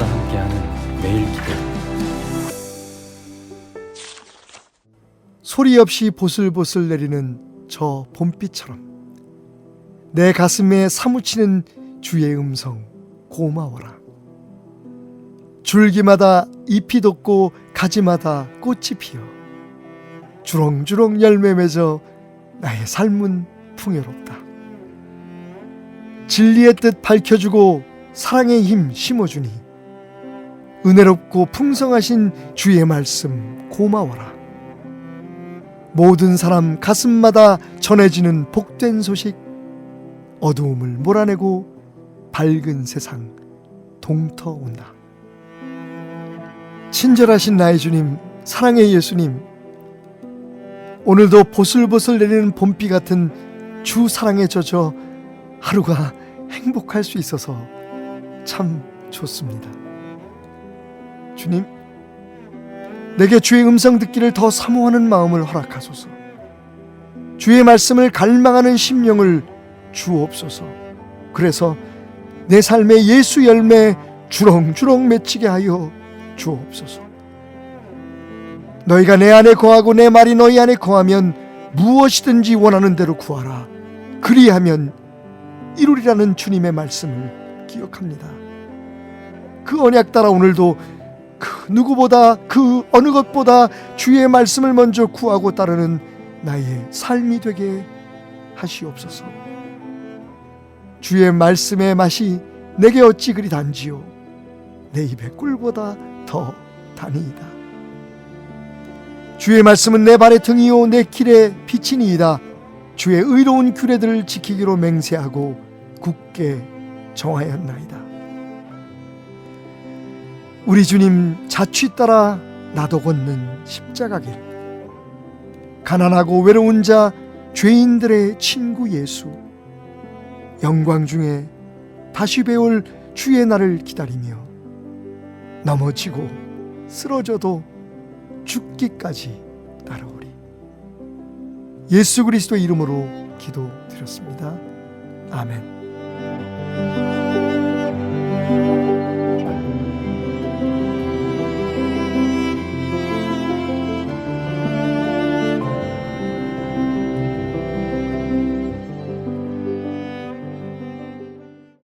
하는 매일 기도 소리 없이 보슬보슬 내리는 저 봄비처럼 내 가슴에 사무치는 주의 음성 고마워라. 줄기마다 잎이 돋고 가지마다 꽃이 피어 주렁주렁 열매 맺어 나의 삶은 풍요롭다. 진리의 뜻 밝혀주고 사랑의 힘 심어주니 은혜롭고 풍성하신 주의 말씀 고마워라. 모든 사람 가슴마다 전해지는 복된 소식, 어두움을 몰아내고 밝은 세상 동터온다. 친절하신 나의 주님, 사랑의 예수님, 오늘도 보슬보슬 내리는 봄비 같은 주 사랑에 젖어 하루가 행복할 수 있어서 참 좋습니다. 주님, 내게 주의 음성 듣기를 더 사모하는 마음을 허락하소서. 주의 말씀을 갈망하는 심령을 주옵소서. 그래서 내 삶의 예수 열매 주렁주렁 맺히게 하여 주옵소서. 너희가 내 안에 거하고 내 말이 너희 안에 거하면 무엇이든지 원하는 대로 구하라. 그리하면 이루리라는 주님의 말씀을 기억합니다. 그 언약 따라 오늘도 그 누구보다 그 어느 것보다 주의 말씀을 먼저 구하고 따르는 나의 삶이 되게 하시옵소서. 주의 말씀의 맛이 내게 어찌 그리 단지요 내 입의 꿀보다 더 다니이다. 주의 말씀은 내 발의 등이요 내 길의 빛이니이다. 주의 의로운 규례들을 지키기로 맹세하고 굳게 정하였나이다. 우리 주님 자취 따라 나도 걷는 십자가길. 가난하고 외로운 자 죄인들의 친구 예수. 영광 중에 다시 배울 주의 날을 기다리며 넘어지고 쓰러져도 죽기까지 따라오리. 예수 그리스도 이름으로 기도드렸습니다. 아멘